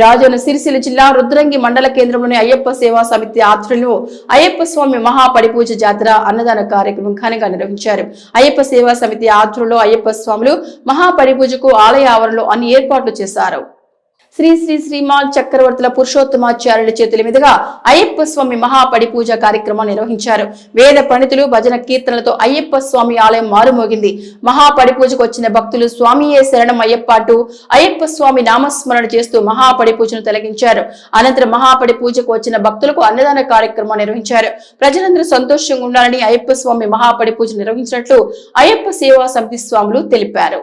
రాజన్న సిరిసిల్ల జిల్లా రుద్రంగి మండల కేంద్రంలోని అయ్యప్ప సేవా సమితి ఆధ్వర్యంలో అయ్యప్ప స్వామి మహాపడిపూజ జాతర అన్నదాన కార్యక్రమం ఘనంగా నిర్వహించారు. అయ్యప్ప సేవా సమితి ఆధ్వర్యంలో అయ్యప్ప స్వాములు మహాపడిపూజకు ఆలయ ఆవరణలో అన్ని ఏర్పాట్లు చేశారు. శ్రీ శ్రీ శ్రీమాన్ చక్రవర్తుల పురుషోత్తమాచార్యుల చేతుల మీదుగా అయ్యప్ప స్వామి మహాపడి పూజ కార్యక్రమం నిర్వహించారు. వేద పండితులు భజన కీర్తనలతో అయ్యప్ప స్వామి ఆలయం మారుమోగింది. మహాపడి పూజకు వచ్చిన భక్తులు స్వామియే శరణం అయ్యప్ప అంటూ అయ్యప్ప స్వామి నామస్మరణ చేస్తూ మహాపడి పూజను తొలగించారు. అనంతరం మహాపడి పూజకు వచ్చిన భక్తులకు అన్నదాన కార్యక్రమం నిర్వహించారు. ప్రజలందరూ సంతోషంగా ఉండాలని అయ్యప్ప స్వామి మహాపడి పూజ నిర్వహించినట్లు అయ్యప్ప సేవా సమితి స్వాములు తెలిపారు.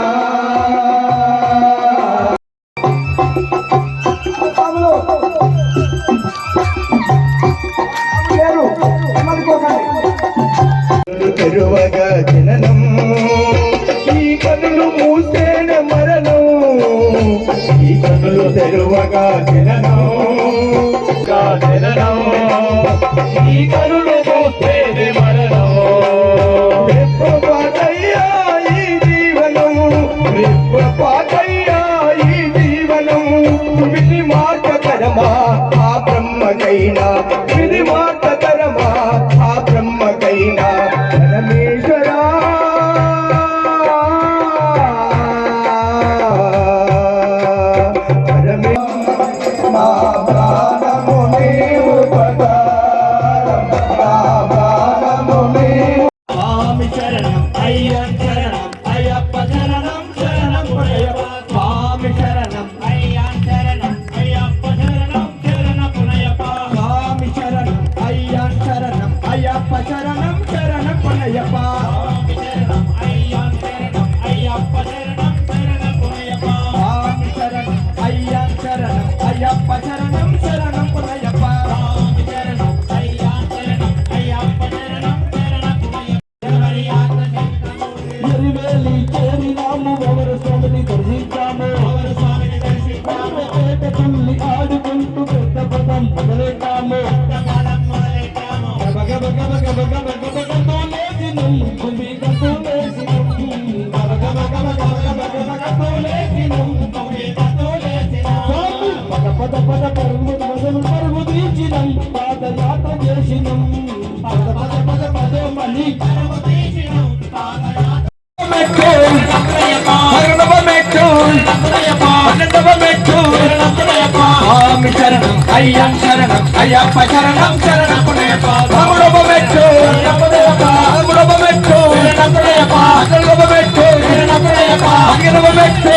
తెరువగా జననం. ఈ కనులు మూసేన మరణం. ఈ కనులు తెరువగా జననం. జననం. ఈ కనులు మూసేన మరణం. జీవనం. రెప్పపాటయ్యా మార్గకరమా ఆ బ్రహ్మకైనా పెద్ద పేట తుల్లి ఆడుకుంటూ పెద్ద పదం మొదలెట్టాము గబ గబ గబ గబ గబ గబ గబ లేచినం కుమి గబ లేచినం గబ గబ గబ పద పద పద పరుగు పదము పరుగు తీసినం పాదయాత్ర చేసినం. పద పద పద పద మళ్ళీ పరుగు తీసినం పాదయాత్ర స్వామి అయ్యం శరణం అయ్యప్ప శరణం శరణ పుణయప్ప రాముడొబ మెట్టు రాముడొబ మెట్టు రాముడొబ మెట్టు అంగిరొబ మెట్టు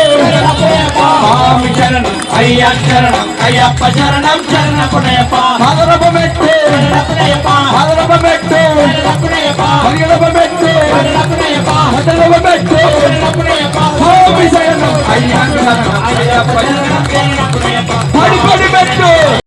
స్వామి శరణం అయ్యం శరణం అయ్యప్ప శరణం శరణ పుణయప్ప మాదరొబ మెట్టు మాదరొబ మెట్టు అంగిరొబ మెట్టు మదరొబ మెట్టు స్వామి శరణం అయ్యం శరణం అయ్యప్ప శరణం